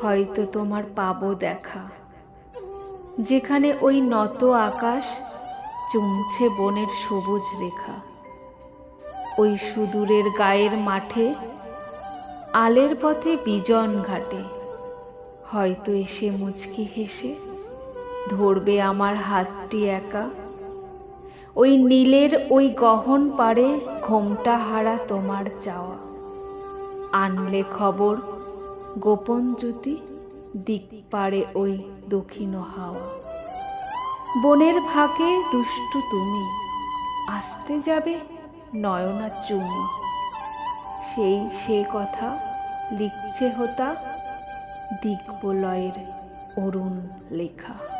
হয়তো তোমার পাবো দেখা, যেখানে ওই নত আকাশ চুমছে বনের সবুজ রেখা। ওই সুদূরের গায়ের মাঠে, আলের পথে বিজন ঘাটে। হয়তো এসে মুচকি হেসে ধরবে আমার হাতটি একা। ওই নীলের ওই গহন পারে ঘোমটা হারা তোমার চাওয়া। আনলে খবর, গোপন জ্যোতি, দিক পারে ওই দক্ষিণ হাওয়া। বনের ফাঁকে দুষ্টু তুমি, আসতে যাবে নয়না চুমি। সেই সে কথা লিখছে হোতা দিগ্বলয়ের অরুণ লেখা।